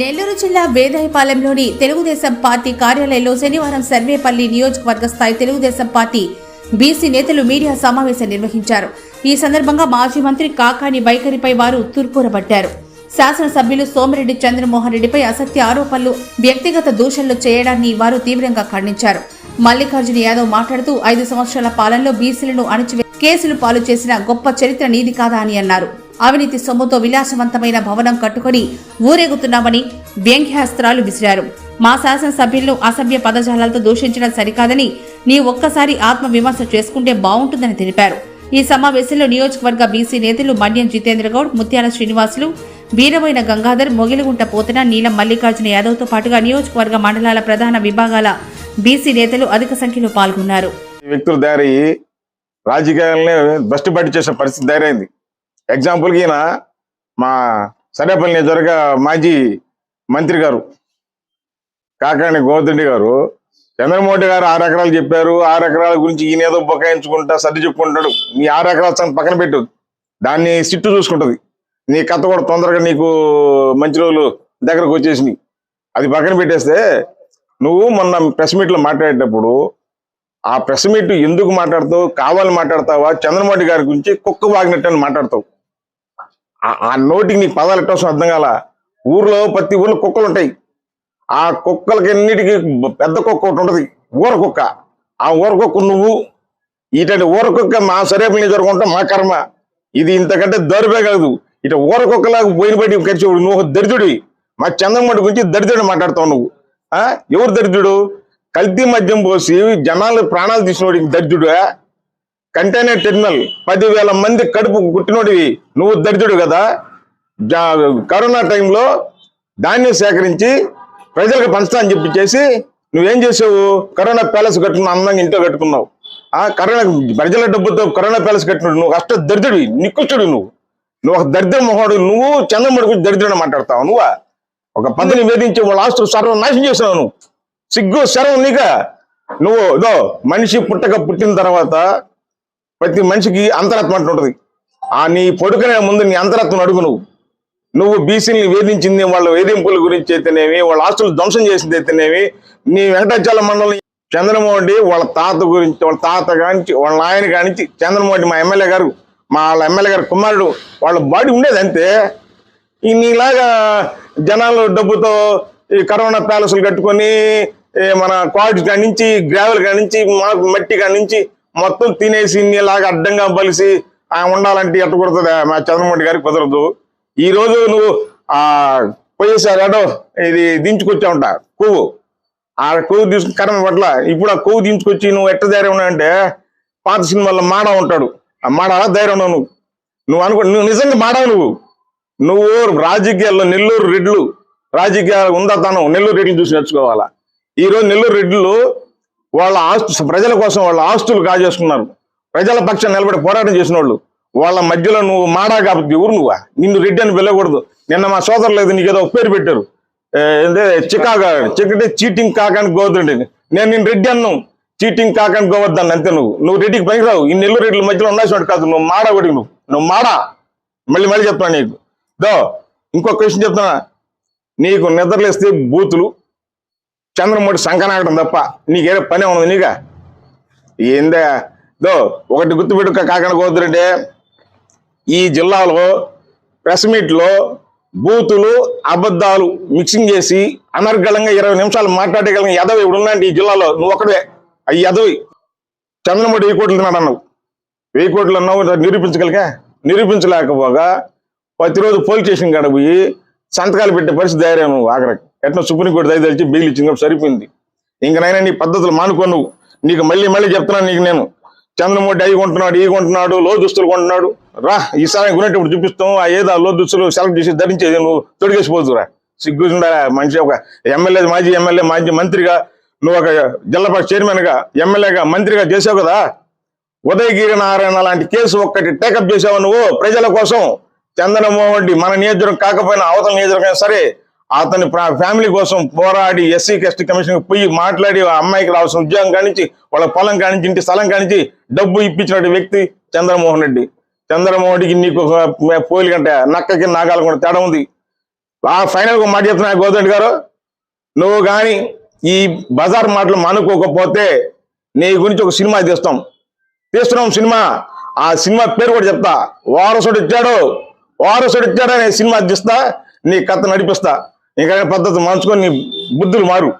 నెల్లూరు జిల్లా వేదాయపాలెంలోని తెలుగుదేశం పార్టీ కార్యాలయంలో శనివారం సర్వేపల్లి నియోజకవర్గ స్థాయి తెలుగుదేశం పార్టీ బీసీ నేతలు మీడియా సమావేశం నిర్వహించారు. ఈ సందర్భంగా మాజీ మంత్రి కాకాని వైఖరిపై వారు తుర్పూరబట్టారు. శాసనసభ్యులు సోమిరెడ్డి చంద్రమోహన్ రెడ్డిపై అసత్య ఆరోపణలు వ్యక్తిగత దూషణలు చేయడాన్ని వారు తీవ్రంగా ఖండించారు. మల్లికార్జున యాదవ్ మాట్లాడుతూ ఐదు సంవత్సరాల పాలనలో బీసీలను అణచివే కేసులు పాలు చేసిన గొప్ప చరిత్ర నీది కాదా అని అన్నారు. అవినీతి సొమ్ముతో విలాసవంతమైన భవనం కట్టుకొని ఊరేగుతున్నామని వ్యంగ్యాస్త్రాలు విసిరారు. మా శాసనసభ్యులను అసభ్య పదజాలాలతో దూషించడం సరికాదని నీ ఒక్కసారి ఆత్మవిమర్శ చేసుకుంటే బాగుంటుందని తెలిపారు. ఈ సమావేశంలో నియోజకవర్గ బీసీ నేతలు మండ్యం జితేంద్ర గౌడ్ ముత్యాల శ్రీనివాసులు వీరమైన గంగాధర్ మొగిలిగుంట పోతన నీలం మల్లికార్జున యాదవ్తో పాటుగా నియోజకవర్గ మండలాల ప్రధాన విభాగాల బీసీ నేతలు అధిక సంఖ్యలో పాల్గొన్నారు. వ్యక్తులు దారి రాజకీయాలని బస్టు చేసిన పరిస్థితి దారైంది ఎగ్జాంపుల్కి ఈయన మా సరేపల్లి నియోజకవర్గ మాజీ మంత్రి గారు కాకాని గోవర్ధన్ గారు. చంద్రమోహన్ గారు ఆరు ఎకరాలు చెప్పారు. ఆరు ఎకరాల గురించి ఈయన ఏదో బొకాయించుకుంటా సర్ది చెప్పుకుంటాడు నీ ఆరు ఎకరాల సంగతి పక్కన పెట్టు. దాన్ని సిట్టు చూసుకుంటది. నీ కథ కూడా తొందరగా నీకు మంచి రోజులు దగ్గరకు వచ్చేసినాయి. అది పక్కన పెట్టేస్తే నువ్వు మొన్న ప్రెస్ మీట్లో మాట్లాడేటప్పుడు ఆ ప్రెస్ మీట్ ఎందుకు మాట్లాడతావు కావాలని మాట్లాడతావా చంద్రమోహన్ గారి గురించి కుక్క వాగినట్టు అని మాట్లాడతావు. ఆ- ఆ నోటికి నీకు పదాలు ఎట్టవసం అర్థం కాల? ఊర్లో ప్రతి ఊర్లో కుక్కలు ఉంటాయి. ఆ కుక్కలకి అన్నిటికీ పెద్ద కుక్క ఒకటి ఉంటుంది. ఊర కుక్క. ఆ ఊర కుక్క నువ్వు. ఇటువంటి ఊర కుక్క మా సరేపల్లి జరుగుంటాం మా కర్మ. ఇది ఇంతకంటే దరిపే కాదు. ఇటు ఊర కుక్కలాగా పోయిన బట్టి ఖర్చు నువ్వు ఒక దరిద్రుడివి మా చంద్రమోహన్ గురించి దరిద్రుడు మాట్లాడుతావు నువ్వు. ఎవరు దరిద్రుడు? కల్తీ మద్యం పోసి జనాలు ప్రాణాలు తీసినోడికి దరిద్రుడా? కంటైనర్ టెర్మినల్ పదివేల మంది కడుపు గుట్టినోడివి నువ్వు దరిద్రుడు కదా. కరోనా టైంలో ధాన్యం సేకరించి ప్రజలకు పంచుతా అని చెప్పి చేసి నువ్వేం చేసావు? కరోనా ప్యాలెస్ కట్టుకున్నావు అందంగా ఇంట్లో కట్టుకున్నావు. ఆ కరోనా ప్రజల డబ్బుతో కరోనా ప్యాలెస్ కట్టినాడు నువ్వు అష్ట దరిద్రుడివి నికృష్టుడు నువ్వు. నువ్వు ఒక దరిద్ర మొహోడు నువ్వు చంద్రముడి గురించి దరిద్రుడు మాట్లాడతావు నువ్వా? ఒక పద్ధతిని వేధించి వాళ్ళ ఆస్తులు సర్వం నాశనం చేసావు నువ్వు. సిగ్గు సర్వం నీక. నువ్వు ఇదో మనిషి పుట్టక పుట్టిన తర్వాత ప్రతి మనిషికి అంతరాత్మ అంటూ ఆ నీ పడుకునే ముందు నీ అంతరాత్మ అడుగు నువ్వు. నువ్వు బీసీని వేధించింది వాళ్ళ వేధింపుల గురించి అయితేనేమి వాళ్ళ ఆస్తులు ధ్వంసం చేసింది అయితేనేమి నీ వెంకటాచల మండలం చంద్రమోహన్ రెడ్డి వాళ్ళ తాత గురించి వాళ్ళ తాత కానించి వాళ్ళ నాయన కానించి చంద్రమోహన్ రెడ్డి మా ఎమ్మెల్యే గారు మా వాళ్ళ ఎమ్మెల్యే గారు కుమారుడు వాళ్ళ బాడీ ఉండేది అంతే నీలాగా జనాలు డబ్బుతో ఈ కరోనా ప్యాలెస్లు కట్టుకొని మన క్వాలిటీ కానించి గ్రావెల్ కానించి నుంచి మాకు మట్టి కానించి మొత్తం తినేసి నీలాగా అడ్డంగా బలిసి ఆ ఉండాలంటే ఎట్ట కుడుతుంది మా చంద్రమౌళి గారికి కుదరదు. ఈ రోజు నువ్వు ఆ పోయేసారి అడో ఇది దించుకొచ్చావుంట కొవ్వు. ఆ కొవ్వు తీసుకుని కర్మ పట్ల. ఇప్పుడు ఆ కొవ్వు దించుకొచ్చి నువ్వు ఎట్ట ధైర్యం ఉన్నావంటే పాత సినిమాల్లో మాడ ఉంటాడు. ఆ మాడ ధైర్యం ఉన్నావు నువ్వు. నువ్వు అనుకో నువ్వు నిజంగా మాడావు నువ్వు. నువ్వు రాజకీయాల్లో నెల్లూరు రెడ్లు రాజకీయాలు ఉందతనం నెల్లూరు రెడ్లు చూసి నేర్చుకోవాలా ఈ రోజు నెల్లూరు రెడ్లు వాళ్ళ ఆస్తు ప్రజల కోసం వాళ్ళ ఆస్తులు కాజేసుకున్నారు. ప్రజల పక్షాన్ని నిలబడి పోరాటం చేసిన వాళ్ళు వాళ్ళ మధ్యలో నువ్వు మాడా కాబట్టి ఊరు నువ్వా? నిన్ను రెడ్డి అని వెళ్ళకూడదు నిన్న మా సోదరులు లేదు నీకు ఏదో పేరు పెట్టారు. చికాగా చిక్కటే చీటింగ్ కాకని గోవద్దండి నేను నేను రెడ్డి అన్నాను చీటింగ్ కాకని గోవర్ధన్ అంతే నువ్వు. నువ్వు రెడ్డికి పనికిరావు. ఈ నెల్లూరు రెడ్ల మధ్యలో ఉండాల్సిన కాదు. నువ్వు మాడా ఒకటి నువ్వు. నువ్వు మాడా. మళ్ళీ మళ్ళీ చెప్తాను నీకు. దో ఇంకో క్వశ్చన్ చెప్తున్నా. నీకు నిద్రలేస్తే బూతులు. చంద్రమూడి సంకనాగడం తప్ప నీకేదో పని ఉన్నది నీక? ఏందే? దో ఒకటి గుర్తుపెట్టుక కాకుండా పోతుందంటే ఈ జిల్లాలో ప్రెస్ మీట్లో బూతులు అబద్ధాలు మిక్సింగ్ చేసి అనర్గళంగా ఇరవై నిమిషాలు మాట్లాడగలిగిన యదవి ఇప్పుడు ఉన్నాంటి ఈ జిల్లాలో. నువ్వు ఒకడే అవి యదవి చంద్రమూడి వెయ్యి కోట్లు తిన్నాడు అన్నావు. వెయ్యి కోట్లు అన్నావు నిరూపించగలిగా? నిరూపించలేకపోగా ప్రతిరోజు పోలీస్ స్టేషన్ కాడ పోయి సంతకాలు పెట్టే పరిస్థితి ధైర్యం నువ్వు ఆఖరికి. ఎట్లా సుప్రీంకోర్టు దయ తెలిసి బెయిల్ ఇచ్చింది కాబట్టి సరిపోయింది. ఇంకనైనా నీ పద్ధతులు మానుకో నువ్వు. నీకు మళ్ళీ మళ్ళీ చెప్తున్నాను నీకు నేను. చంద్రమూర్తి అవి కొంటున్నాడు ఈ కొంటున్నాడు లో దుస్తులు కొంటున్నాడు. రా ఈసారి కొనేటప్పుడు చూపిస్తాం ఆ ఏదో లో దుస్తులు సెలెక్ట్ చేసి ధరించేది నువ్వు తొడిగేసిపోతురా సిగ్గు మంచి మనిషి ఒక ఎమ్మెల్యే మాజీ ఎమ్మెల్యే మాజీ మంత్రిగా నువ్వు ఒక జిల్లా చైర్మన్గా చైర్మన్గా ఎమ్మెల్యేగా మంత్రిగా చేసావు కదా? ఉదయగిరి నారాయణ లాంటి కేసు ఒక్కటి టేకప్ చేసావు నువ్వు ప్రజల కోసం. చంద్రమోహన్ రెడ్డి మన నియోజకవర్గం కాకపోయినా అవతల నియోజకవర్గం సరే అతని ప్రా- ఫ్యామిలీ కోసం పోరాడి ఎస్సీ ఎస్టీ కమిషన్ పోయి మాట్లాడి ఆ అమ్మాయికి రావాల్సిన ఉద్యోగం కానించి వాళ్ళ పొలం కానించి ఇంటి స్థలం కానించి డబ్బు ఇప్పించిన వ్యక్తి చంద్రమోహన్ రెడ్డి. చంద్రమోహన్ రెడ్డికి నీకు ఒక పోలికంటే నక్కకి నాగాలు కూడా తేడా ఉంది. ఆ ఫైనల్గా మాట చెప్తున్నా గోదండి గారు. నువ్వు కానీ ఈ బజార్ మాటలు మానుకోకపోతే నీ గురించి ఒక సినిమా తీస్తాం. తీస్తున్నాం సినిమా. ఆ సినిమా పేరు కూడా చెప్తా. వారసుడు ఇచ్చాడు. వారసుడు ఇచ్చాడు అనే సినిమా తీస్తా. నీ కథ నడిపిస్తా. ఇంకా పద్ధతి మార్చుకొని బుద్ధులు మారు.